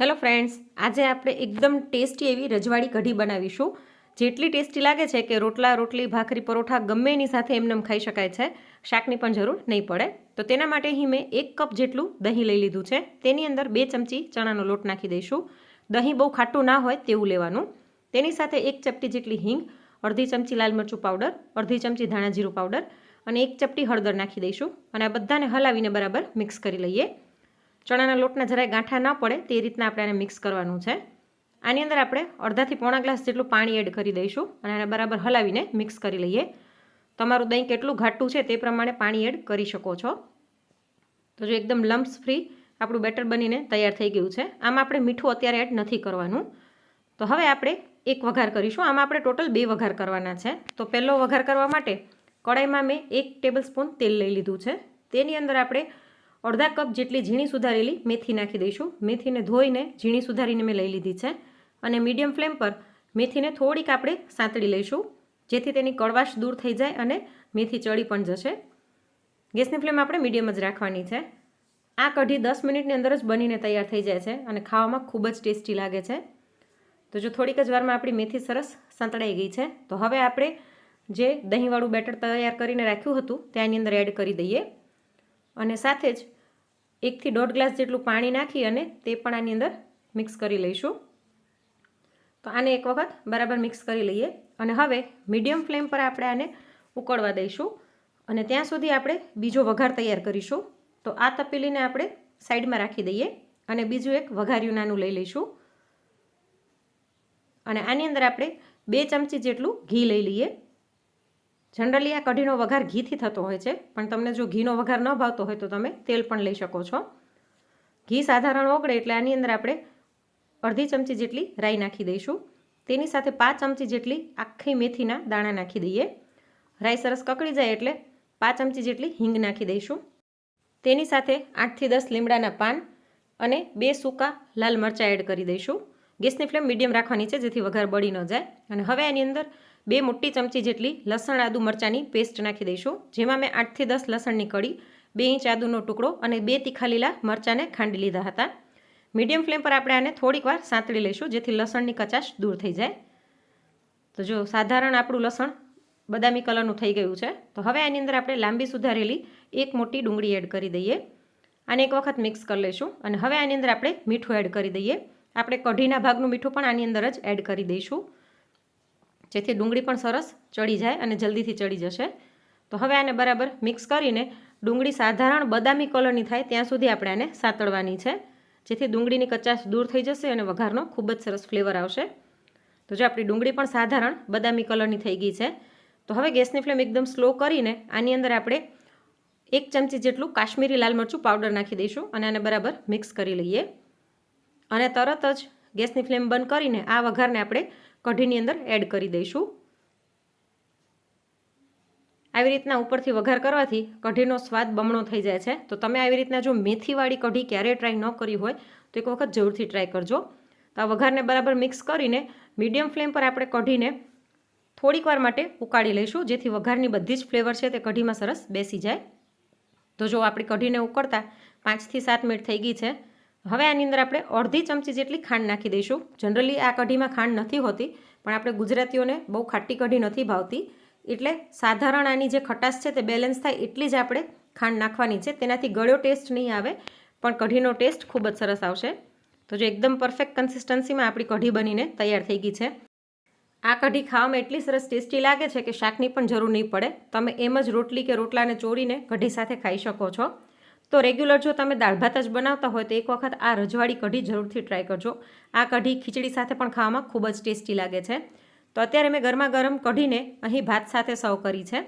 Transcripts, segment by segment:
Hello friends, આજે આપણે એકદમ ટેસ્ટી એવી રજવાડી કઢી બનાવીશું. જેટલી ટેસ્ટી લાગે છે કે રોટલા, રોટલી, ભાખરી, પરોઠા ગમે એની સાથે એમનેમ ખાઈ શકાય છે. શાકની પણ જરૂર નહીં પડે. તો તેના માટે અહીં મેં એક કપ જેટલું દહીં લઈ લીધું છે. તેની અંદર બે ચમચી ચણાનો લોટ નાખી દઈશું. દહીં બહુ ખાટું ના હોય તેવું લેવાનું. તેની સાથે એક ચપટી જેટલી હિંગ, અડધી ચમચી લાલ મરચું પાવડર, અડધી ચમચી ધાણા જીરું પાવડર અને એક ચપટી હળદર નાખી દઈશું. અને આ બધાને હલાવીને બરાબર મિક્સ કરી લઈએ. ચણાના લોટના જરાય ગાંઠા ન પડે, તે રીતના આપણે આને મિક્સ કરવાનું છે. આની અંદર આપણે અડધાથી પોણા ગ્લાસ જેટલું પાણી એડ કરી દઈશું અને આને બરાબર હલાવીને મિક્સ કરી લઈએ. તમારું દહીં કેટલું ઘાટું છે તે પ્રમાણે પાણી એડ કરી શકો છો. તો જો એકદમ લમ્સ ફ્રી આપણું બેટર બનીને તૈયાર થઈ ગયું છે. આમાં આપણે મીઠું અત્યારે એડ નથી કરવાનું. તો હવે આપણે એક વઘાર કરીશું. આમાં આપણે ટોટલ બે વઘાર કરવાના છે. તો પહેલો વઘાર કરવા માટે કડાઈમાં મેં એક ટેબલ સ્પૂન તેલ લઈ લીધું છે. તેની અંદર આપણે અડધા કપ જેટલી ઝીણી સુધારેલી મેથી નાખી દઈશું. મેથીને ધોઈને ઝીણી સુધારીને મેં લઈ લીધી છે. અને મીડિયમ ફ્લેમ પર મેથીને થોડીક આપણે સાંતળી લઈશું, જેથી તેની કડવાશ દૂર થઈ જાય અને મેથી ચડી પણ જશે. ગેસની ફ્લેમ આપણે મીડિયમ જ રાખવાની છે. આ કઢી દસ મિનિટની અંદર જ બનીને તૈયાર થઈ જાય છે અને ખાવામાં ખૂબ જ ટેસ્ટી લાગે છે. તો જો થોડીક જ વારમાં આપણી મેથી સરસ સંતળાઈ ગઈ છે, તો હવે આપણે જે દહીંવાળું બેટર તૈયાર કરીને રાખ્યું હતું ત્યાંની અંદર એડ કરી દઈએ. અને સાથે જ એકથી દોઢ ગ્લાસ જેટલું પાણી નાખી અને તે પણ આની અંદર મિક્સ કરી લઈશું. તો આને એક વખત બરાબર મિક્સ કરી લઈએ અને હવે મીડિયમ ફ્લેમ પર આપણે આને ઉકળવા દઈશું અને ત્યાં સુધી આપણે બીજો વઘાર તૈયાર કરીશું. તો આ તપેલીને આપણે સાઈડમાં રાખી દઈએ અને બીજું એક વઘાર્યું નાનું લઈ લઈશું. અને આની અંદર આપણે બે ચમચી જેટલું ઘી લઈ લઈએ. જનરલી આ કઢીનો વઘાર ઘીથી થતો હોય છે, પણ તમને જો ઘીનો વઘાર ન ભાવતો હોય તો તમે તેલ પણ લઈ શકો છો. ઘી સાધારણ ઓગળે એટલે આની અંદર આપણે અડધી ચમચી જેટલી રાઈ નાખી દઈશું. તેની સાથે પાંચ ચમચી જેટલી આખી મેથીના દાણા નાખી દઈએ. રાઈ સરસ કકડી જાય એટલે પાંચ ચમચી જેટલી હિંગ નાખી દઈશું. તેની સાથે આઠથી દસ લીમડાના પાન અને બે સૂકા લાલ મરચાં એડ કરી દઈશું. ગેસની ફ્લેમ મીડિયમ રાખવાની છે જેથી વઘાર બળી ન જાય. અને હવે આની અંદર બે મોટી ચમચી જેટલી લસણ આદુ મરચાંની પેસ્ટ નાખી દઈશું. જેમાં મેં આઠથી દસ લસણની કડી બે ઇંચ આદુનો ટુકડો અને બે તીખા લીલા મરચાંને ખાંડી લીધા હતા. મીડિયમ ફ્લેમ પર આપણે આને થોડીક વાર સાંતળી લઈશું, જેથી લસણની કચાશ દૂર થઈ જાય. તો જો સાધારણ આપણું લસણ બદામી કલરનું થઈ ગયું છે, તો હવે આની અંદર આપણે લાંબી સુધારેલી એક મોટી ડુંગળી એડ કરી દઈએ. આને એક વખત મિક્સ કરી લઈશું અને હવે આની અંદર આપણે મીઠું એડ કરી દઈએ. આપણે કઢીના ભાગનું મીઠું પણ આની અંદર જ એડ કરી દઈશું. જેથી ડુંગળી પણ સરસ ચડી જાય અને જલ્દીથી ચડી જશે. તો હવે આને બરાબર મિક્સ કરીને ડુંગળી સાધારણ બદામી કલરની થાય ત્યાં સુધી આપણે આને સાતળવાની છે. જેથી ડુંગળીની કચાશ દૂર થઈ જશે અને વઘારનો ખૂબ જ સરસ ફ્લેવર આવશે. તો જો આપણી ડુંગળી પણ સાધારણ બદામી કલરની થઈ ગઈ છે. તો હવે ગેસની ફ્લેમ એકદમ સ્લો કરીને આની અંદર આપણે એક ચમચી જેટલું કાશ્મીરી લાલ મરચું પાવડર નાખી દઈશું અને આને બરાબર મિક્સ કરી લઈએ. અને તરત જ ગેસની ફ્લેમ બંધ કરીને આ વઘારને આપણે કઢીની અંદર એડ કરી દઈશું. આવી રીતના ઉપરથી વઘાર કરવાથી કઢીનો સ્વાદ બમણો થઈ જાય છે. તો તમે આવી રીતના જો મેથીવાળી કઢી ક્યારેય ટ્રાય ન કરી હોય, તો એક વખત જરૂરથી ટ્રાય કરજો. તો આ વઘારને બરાબર મિક્સ કરીને મીડિયમ ફ્લેમ પર આપણે કઢીને થોડીક વાર માટે ઉકાળી લઈશું, જેથી વઘારની બધી જ ફ્લેવર છે તે કઢીમાં સરસ બેસી જાય. તો જો આપણી કઢીને ઉકળતા પાંચથી સાત મિનિટ થઈ ગઈ છે હવે આની અંદર આપણે અડધી ચમચી જેટલી ખાંડ નાખી દઈશું. જનરલી આ કઢીમાં ખાંડ નથી હોતી, પણ આપણે ગુજરાતીઓને બહુ ખાટી કઢી નથી ભાવતી. એટલે સાધારણ આની જે ખટાશ છે તે બેલેન્સ થાય એટલી જ આપણે ખાંડ નાખવાની છે. તેનાથી ગળ્યો ટેસ્ટ નહીં આવે, પણ કઢીનો ટેસ્ટ ખૂબ જ સરસ આવશે. તો જો એકદમ પરફેક્ટ કન્સિસ્ટન્સીમાં આપણી કઢી બનીને તૈયાર થઈ ગઈ છે. આ કઢી ખાવામાં એટલી સરસ ટેસ્ટી લાગે છે કે શાકની પણ જરૂર નહીં પડે. તમે એમ જ રોટલી કે રોટલાને ચોરીને કઢી સાથે ખાઈ શકો છો. તો રેગ્યુલર જો તમે દાળ ભાત જ બનાવતા હોય તો એક વખત આ રજવાડી કઢી જરૂરથી ટ્રાય કરજો. આ કઢી ખીચડી સાથે પણ ખાવામાં ખૂબ જ ટેસ્ટી લાગે છે. તો અત્યારે મેં ગરમા ગરમ કઢીને અહીં ભાત સાથે સર્વ કરી છે.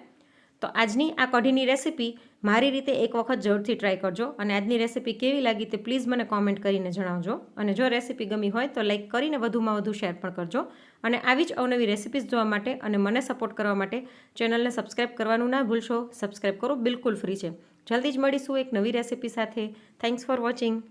તો આજની આ કઢીની રેસીપી મારી રીતે એક વખત જરૂરથી ટ્રાય કરજો અને આજની રેસીપી કેવી લાગી તે પ્લીઝ મને કોમેન્ટ કરીને જણાવજો. અને જો રેસીપી ગમી હોય તો લાઇક કરીને વધુમાં વધુ શેર પણ કરજો. અને આવી જ અવનવી રેસીપીઝ જોવા માટે અને મને સપોર્ટ કરવા માટે ચેનલને સબસ્ક્રાઈબ કરવાનું ના ભૂલશો. સબસ્ક્રાઈબ કરો, બિલકુલ ફ્રી છે. જલ્દી જ મળીશું એક નવી રેસીપી સાથે. Thanks for watching